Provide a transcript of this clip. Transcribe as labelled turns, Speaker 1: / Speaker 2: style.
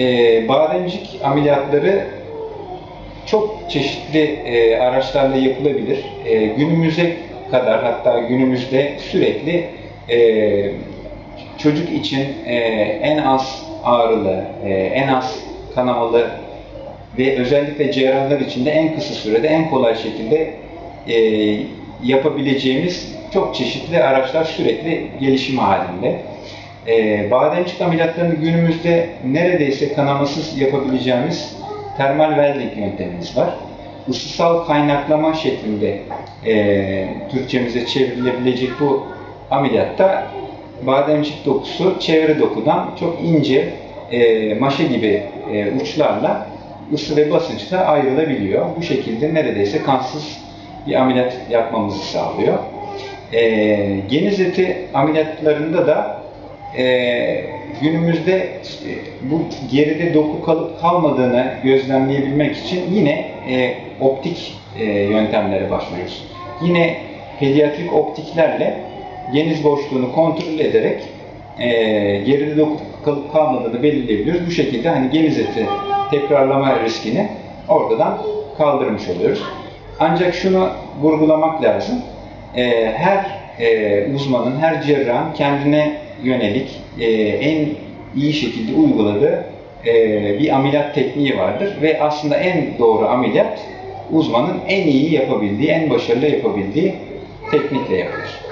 Speaker 1: e, bademcik ameliyatları çok çeşitli e, araçlarla yapılabilir. E, günümüze kadar hatta günümüzde sürekli e, çocuk için e, en az ağrılı, e, en az kanamalı ve özellikle cerrahlar için de en kısa sürede en kolay şekilde e, yapabileceğimiz çok çeşitli araçlar sürekli gelişim halinde. E, bademcik ameliyatlarını günümüzde neredeyse kanamasız yapabileceğimiz termal welding yöntemimiz var. Isısal kaynaklama şeklinde e, Türkçemize çevrilebilecek bu ameliyatta bademcik dokusu çevre dokudan çok ince e, maşa gibi e, uçlarla ısı ve basınçla ayrılabiliyor. Bu şekilde neredeyse kansız bir ameliyat yapmamızı sağlıyor. E, geniz eti ameliyatlarında da e, günümüzde bu geride doku kalıp kalmadığını gözlemleyebilmek için yine e, optik e, yöntemlere başvuruyoruz. Yine pediatrik optiklerle geniz boşluğunu kontrol ederek e, geride doku kalıp kalmadığını belirleyebiliyoruz. Bu şekilde hani geniz eti tekrarlama riskini ortadan kaldırmış oluyoruz. Ancak şunu vurgulamak lazım. E, her e, uzmanın, her cerrahın kendine yönelik e, en iyi şekilde uyguladığı e, bir ameliyat tekniği vardır ve aslında en doğru ameliyat uzmanın en iyi yapabildiği, en başarılı yapabildiği teknikle yapılır.